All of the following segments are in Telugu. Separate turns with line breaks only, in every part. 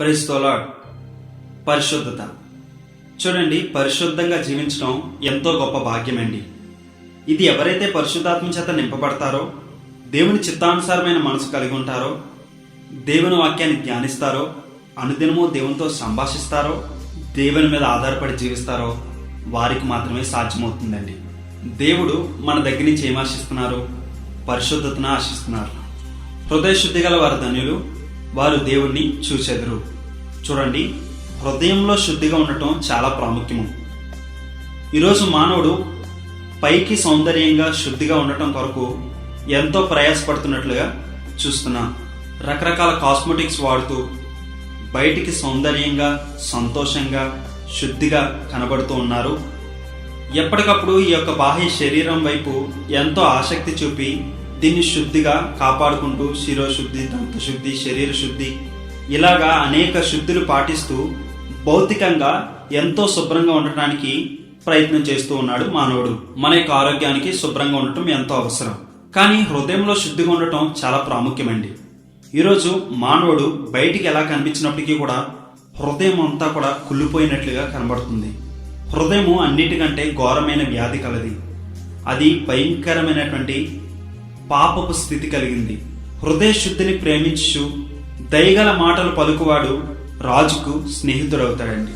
పరిస్తోలాడ్ పరిశుద్ధత. చూడండి పరిశుద్ధంగా జీవించడం ఎంతో గొప్ప భాగ్యమండి. ఇది ఎవరైతే పరిశుద్ధాత్మ చేత నింపబడతారో దేవుని చిత్తానుసారమైన మనసు కలిగి ఉంటారో దేవుని వాక్యాన్ని ధ్యానిస్తారో అనుదినము దేవునితో సంభాషిస్తారో దేవుని మీద ఆధారపడి జీవిస్తారో వారికి మాత్రమే సాధ్యమవుతుందండి. దేవుడు మన దగ్గర నుంచి ఏం ఆశిస్తున్నారు? పరిశుద్ధతను ఆశిస్తున్నారు. హృదయ శుద్ధి గల వారి ధన్యులు వారు దేవుణ్ణి చూచెదరు. చూడండి హృదయంలో శుద్ధిగా ఉండటం చాలా ప్రాముఖ్యము. ఈరోజు మానవుడు పైకి సౌందర్యంగా శుద్ధిగా ఉండటం కొరకు ఎంతో ప్రయాసపడుతున్నట్లుగా చూస్తున్నా. రకరకాల కాస్మెటిక్స్ వాడుతూ బయటికి సౌందర్యంగా సంతోషంగా శుద్ధిగా కనబడుతూ ఉన్నారు. ఎప్పటికప్పుడు ఈ యొక్క బాహ్య శరీరం వైపు ఎంతో ఆసక్తి చూపి దీన్ని శుద్ధిగా కాపాడుకుంటూ శిరోశుద్ధి దంతశుద్ధి శరీర శుద్ధి ఇలాగా అనేక శుద్ధులు పాటిస్తూ భౌతికంగా ఎంతో శుభ్రంగా ఉండటానికి ప్రయత్నం చేస్తూ ఉన్నాడు మానవుడు. మన యొక్క ఆరోగ్యానికి శుభ్రంగా ఉండటం ఎంతో అవసరం. కానీ హృదయంలో శుద్ధిగా ఉండటం చాలా ప్రాముఖ్యమండి. ఈరోజు మానవుడు బయటికి ఎలా కనిపించినప్పటికీ కూడా హృదయం అంతా కూడా కుళ్ళిపోయినట్లుగా కనబడుతుంది. హృదయము అన్నిటికంటే ఘోరమైన వ్యాధి కలది. అది భయంకరమైనటువంటి పాపపు స్థితి కలిగింది. హృదయ శుద్ధిని ప్రేమించు దయగల మాటలు పలుకువాడు రాజుకు స్నేహితుడవుతాడండి.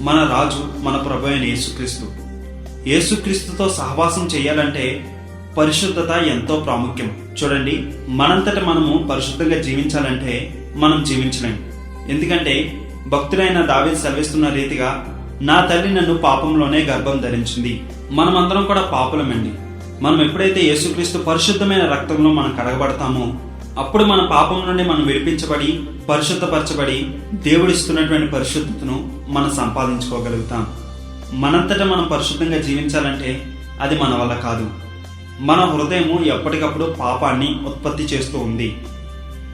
మన రాజు మన ప్రభు అయిన యేసుక్రీస్తు. యేసుక్రీస్తుతో సహవాసం చేయాలంటే పరిశుద్ధత ఎంతో ప్రాముఖ్యం. చూడండి మనంతట మనము పరిశుద్ధంగా జీవించాలంటే మనం జీవించలేం. ఎందుకంటే భక్తులైన దావీ సెలవిస్తున్న రీతిగా నా తల్లి నన్ను పాపంలోనే గర్భం ధరించింది. మనమందరం కూడా పాపులమండి. మనం ఎప్పుడైతే యేసుక్రీస్తు పరిశుద్ధమైన రక్తంలో మనం కడగబడతామో అప్పుడు మన పాపం నుండి మనం విడిపించబడి పరిశుద్ధపరచబడి దేవుడిస్తున్నటువంటి పరిశుద్ధతను మనం సంపాదించుకోగలుగుతాం. మనంతటా మనం పరిశుద్ధంగా జీవించాలంటే అది మన వల్ల కాదు. మన హృదయము ఎప్పటికప్పుడు పాపాన్ని ఉత్పత్తి చేస్తూ ఉంది.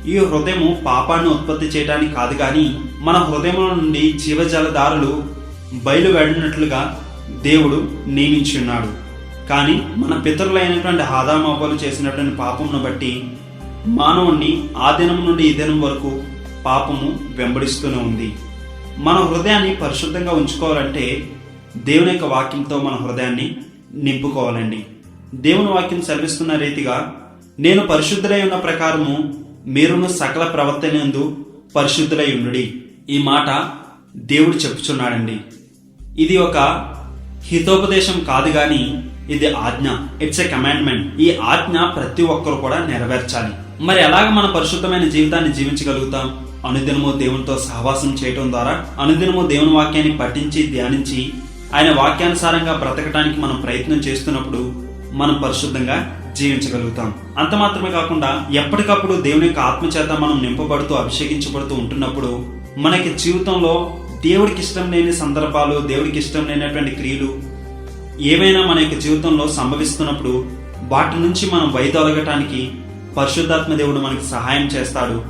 ఈ హృదయము పాపాన్ని ఉత్పత్తి చేయడానికి కాదు కానీ మన హృదయంలో నుండి జీవజలదారులు బయలువెడినట్లుగా దేవుడు నియమించి ఉన్నాడు కానీ మన పితరులైనటువంటి ఆదామవ్వలు చేసినటువంటి పాపమును బట్టి మానవుణ్ణి ఆ దినం నుండి ఈ దినం వరకు పాపము వెంబడిస్తూనే ఉంది. మన హృదయాన్ని పరిశుద్ధంగా ఉంచుకోవాలంటే దేవుని యొక్క వాక్యంతో మన హృదయాన్ని నింపుకోవాలండి. దేవుని వాక్యం సెలవిస్తున్న రీతిగా నేను పరిశుద్ధులై ఉన్న ప్రకారము మీరును సకల ప్రవర్తనందు పరిశుద్ధులై ఉండుడి. ఈ మాట దేవుడు చెప్పుచున్నాడండి. ఇది ఒక హితోపదేశం కాదు కానీ ఇది ఆజ్ఞ. ఇట్స్ ఎ కమాండ్మెంట్ ఈ ఆజ్ఞ ప్రతి ఒక్కరు కూడా నెరవేర్చాలి. మరి ఎలాగ మన పరిశుద్ధమైన జీవితాన్ని జీవించగలుగుతాం? అనుదినము దేవునితో సహవాసం చేయటం ద్వారా అనుదినము దేవుని వాక్యాన్ని పఠించి ధ్యానించి ఆయన వాక్యానుసారంగా బ్రతకడానికి మనం ప్రయత్నం చేస్తున్నప్పుడు మనం పరిశుద్ధంగా జీవించగలుగుతాం. అంత మాత్రమే కాకుండా ఎప్పటికప్పుడు దేవుని యొక్క ఆత్మచేత మనం నింపబడుతూ అభిషేకించబడుతూ ఉంటున్నప్పుడు మనకి జీవితంలో దేవుడికి ఇష్టం లేని సందర్భాలు దేవుడికి ఇష్టం లేనటువంటి క్రియలు ఏవైనా మన యొక్క జీవితంలో సంభవిస్తున్నప్పుడు వాటి నుంచి మనం వైదొలగటానికి పరిశుద్ధాత్మ దేవుడు మనకి సహాయం చేస్తాడు.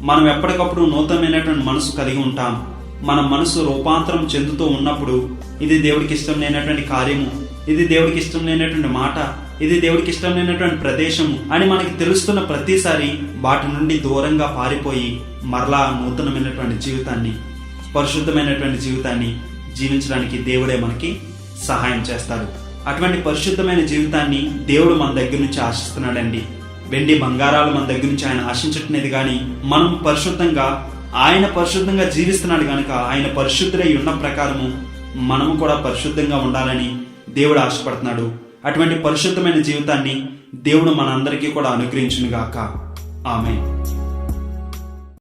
మనం ఎప్పటికప్పుడు నూతనమైనటువంటి మనసు కలిగి ఉంటాం. మన మనసు రూపాంతరం చెందుతూ ఉన్నప్పుడు ఇది దేవుడికి ఇష్టం లేనటువంటి కార్యము ఇది దేవుడికి ఇష్టం లేనటువంటి మాట ఇది దేవుడికి ఇష్టం లేనటువంటి ప్రదేశము అని మనకి తెలుస్తున్న ప్రతిసారి వాటి నుండి దూరంగా పారిపోయి మరలా నూతనమైనటువంటి జీవితాన్ని పరిశుద్ధమైనటువంటి జీవితాన్ని జీవించడానికి దేవుడే మనకి సహాయం చేస్తాడు. అటువంటి పరిశుద్ధమైన జీవితాన్ని దేవుడు మన దగ్గర నుంచి ఆశిస్తున్నాడండి. వెండి బంగారాలు మన దగ్గర నుంచి ఆయన ఆశించట్లేదు కానీ మనం పరిశుద్ధంగా ఆయన పరిశుద్ధంగా జీవిస్తున్నాడు కనుక ఆయన పరిశుద్ధులై ఉన్న ప్రకారము మనము కూడా పరిశుద్ధంగా ఉండాలని దేవుడు ఆశపడుతున్నాడు. అటువంటి పరిశుద్ధమైన జీవితాన్ని దేవుడు మనందరికీ కూడా అనుగ్రహించునుగాక. ఆమె